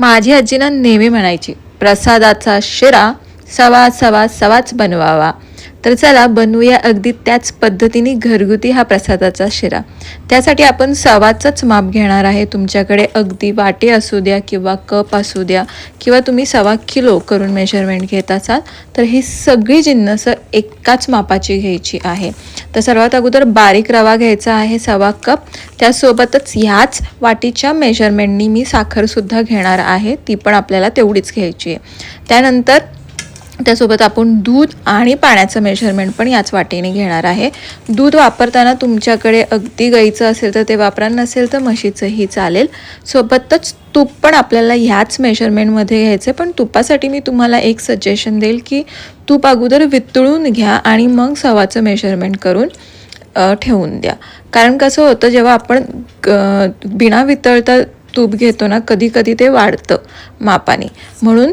माझी आजी ना नेहमी म्हणायची प्रसादाचा शिरा सवा सवा सवाच बनवावा. तर चला बनवूया अगदी त्याच पद्धतीने घरगुती हा प्रसादाचा शिरा. त्यासाठी आपण सवाचंच माप घेणार आहे. तुमच्याकडे अगदी वाटे असू द्या किंवा कप असू द्या किंवा तुम्ही सवा किलो करून मेजरमेंट घेत असाल तर ही सगळी जिन्नसं एकाच मापाची घ्यायची आहे. तर सर्वात अगोदर बारीक रवा घ्यायचा आहे सवा कप. त्यासोबतच ह्याच वाटीच्या मेजरमेंटनी मी साखरसुद्धा घेणार आहे. ती पण आपल्याला तेवढीच घ्यायची आहे. त्यानंतर त्यासोबत आपण दूध आणि पाण्याचं मेजरमेंट पण याच वाटेने घेणार आहे. दूध वापरताना तुमच्याकडे अगदी गाईचं असेल तर ते वापरा नसेल तर म्हशीचंही चालेल. सोबतच तूप पण आपल्याला ह्याच मेजरमेंटमध्ये घ्यायचं पण तुपासाठी मी तुम्हाला एक सजेशन देईल की तूप अगोदर वितळून घ्या आणि मग सवाचं मेजरमेंट करून ठेवून द्या. कारण कसं होतं जेव्हा आपण ग- बिना वितळता तूप घेतो ना कधी कधी ते वाढतं मापाने. म्हणून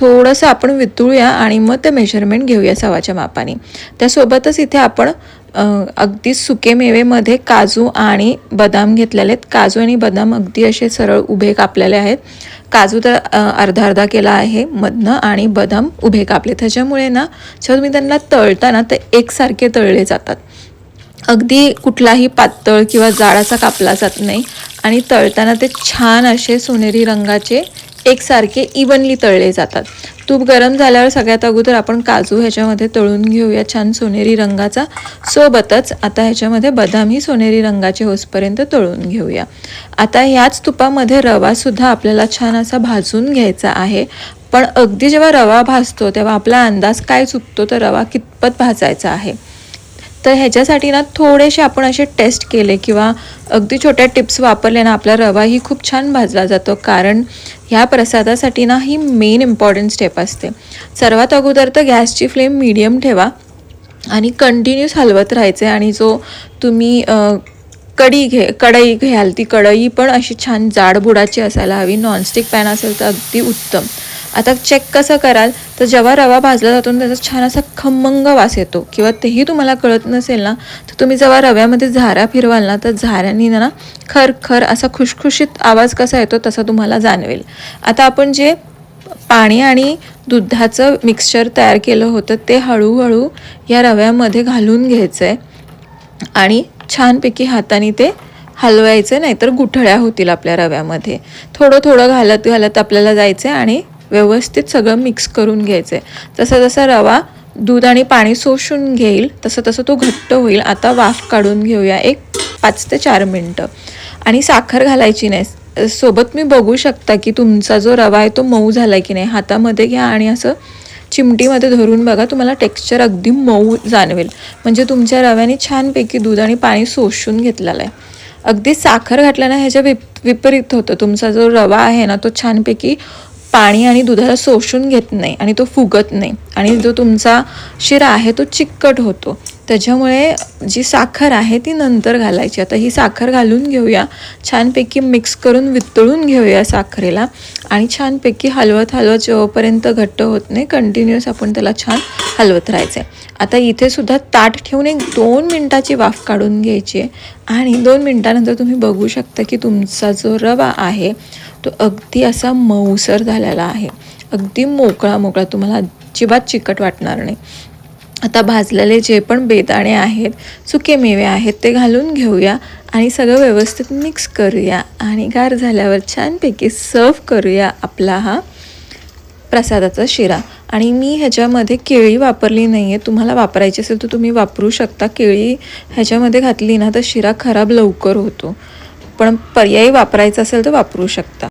थोडंसं आपण वितळूया आणि मग ते मेजरमेंट घेऊया सवाच्या मापाने. त्यासोबतच इथे आपण अगदी सुके मेवेमध्ये काजू आणि बदाम घेतलेले आहेत. काजू आणि बदाम अगदी असे सरळ उभे कापलेले आहेत. काजू तर अर्धा अर्धा केला आहे. मधनं आणि बदाम उभे कापले त्याच्यामुळे ना जेव्हा तुम्ही त्यांना तळताना ते एकसारखे तळले जातात. अगदी कुठलाही पातळ किंवा जाडाचा कापला जात नाही. आणि तळताना ते छान असे सोनेरी रंगाचे एकसारखे इवनली तळले जातात. तूप गरम झाल्यावर सगळ्यात अगोदर आपण काजू ह्याच्यामध्ये तळून घेऊया. छान सोनेरी रंगाचा सोबतच आता ह्याच्यामध्ये बदामही सोनेरी रंगाचे होसपर्यंत तळून घेऊया. आता ह्याच तुपामध्ये रवासुद्धा आपल्याला छान असा भाजून घ्यायचा आहे. पण अगदी जेव्हा रवा भाजतो तेव्हा आपला अंदाज काय चुकतो तर रवा कितपत भाजायचा आहे? तर ह्याच्यासाठी ना थोडेसे आपण असे टेस्ट केले किंवा अगदी छोट्या टिप्स वापरले ना आपला रवाही खूप छान भाजला जातो. कारण ह्या प्रसादासाठी ना ही मेन इम्पॉर्टंट स्टेप असते. सर्वात अगोदर तर गॅसची फ्लेम मीडियम ठेवा आणि कंटिन्यूस हलवत राहायचे आणि जो तुम्ही कढी घे कढई घ्याल ती कढई पण अशी छान जाड बुडाची असायला हवी. नॉनस्टिक पॅन असेल तर अगदी उत्तम. आता चेक कसं कराल? तर जेव्हा रवा भाजला जातो त्याचा छान असा खमंग वास येतो किंवा तेही तुम्हाला कळत नसेल ना तर तुम्ही जेव्हा रव्यामध्ये झारा फिरवाल ना तर झाऱ्यांनी ना खर खर असा खुशखुशीत आवाज कसा येतो तसा तुम्हाला जाणवेल. आता आपण जे पाणी आणि दुधाचं मिक्सचर तयार केलं होतं ते हळूहळू या रव्यामध्ये घालून घ्यायचं आहे आणि छानपैकी हाताने ते हलवायचं नाहीतर गुठळ्या होतील आपल्या रव्यामध्ये. थोडं थोडं घालत घालत आपल्याला जायचं आहे आणि व्यवस्थित सगळं मिक्स करून घ्यायचं आहे जसा जसा रवा दूध आणि पाणी शोषून घेईल तसं तसं तो घट्ट होईल. आता वाफ काढून घेऊया एक पाच ते चार मिनटं. आणि साखर घालायची नाही. सोबत मी बघू शकता की तुमचा जो रवा आहे तो मऊ झाला की नाही. हातामध्ये घ्या आणि असं चिमटीमध्ये धरून बघा तुम्हाला टेक्स्चर अगदी मऊ जाणवेल. म्हणजे तुमच्या रव्याने छानपैकी दूध आणि पाणी शोषून घेतलेलं आहे. अगदी साखर घातल्यानं ह्याच्या विप विपरीत होतं. तुमचा जो रवा आहे ना तो छानपैकी पाणी आणि दुधाला शोषून घेत नाही आणि तो फुगत नाही. आणि जो तुमचा शिरा आहे तो चिकट होतो. त्याच्यामुळे जी साखर आहे ती नंतर घालायची. आता ही साखर घालून घेऊया. छानपैकी मिक्स करून वितळून घेऊया साखरेला. आणि छानपैकी हलवत हलवत जेव्हापर्यंत घट्ट होत नाही कंटिन्युअस आपण त्याला छान हलवत राहायचं आहे आता इथे सुद्धा ताट ठेवून एक दोन मिनटाची वाफ काढून घ्यायची आहे आणि दोन मिनटानंतर तुम्ही बघू शकता की तुमचा जो रवा आहे तो अगदी असा मऊसर झालेला आहे. अगदी मोकळा मोकळा तुम्हाला अजिबात चिकट वाटणार नाही. आता भाजलेले जे पण बेदाणे आहेत सुके मेवे आहेत ते घालून घेऊया आणि सगळं व्यवस्थित मिक्स करूया आणि गार झाल्यावर छानपैकी सर्व करूया आपला हा प्रसादाचा शिरा. आणि मी ह्याच्यामध्ये केळी वापरली नाही आहे तुम्हाला वापरायची असेल तर तुम्ही वापरू शकता. केळी ह्याच्यामध्ये घातली ना तर शिरा खराब लवकर होतो. पण पर्यायी वापरायचा असेल तर वापरू शकता.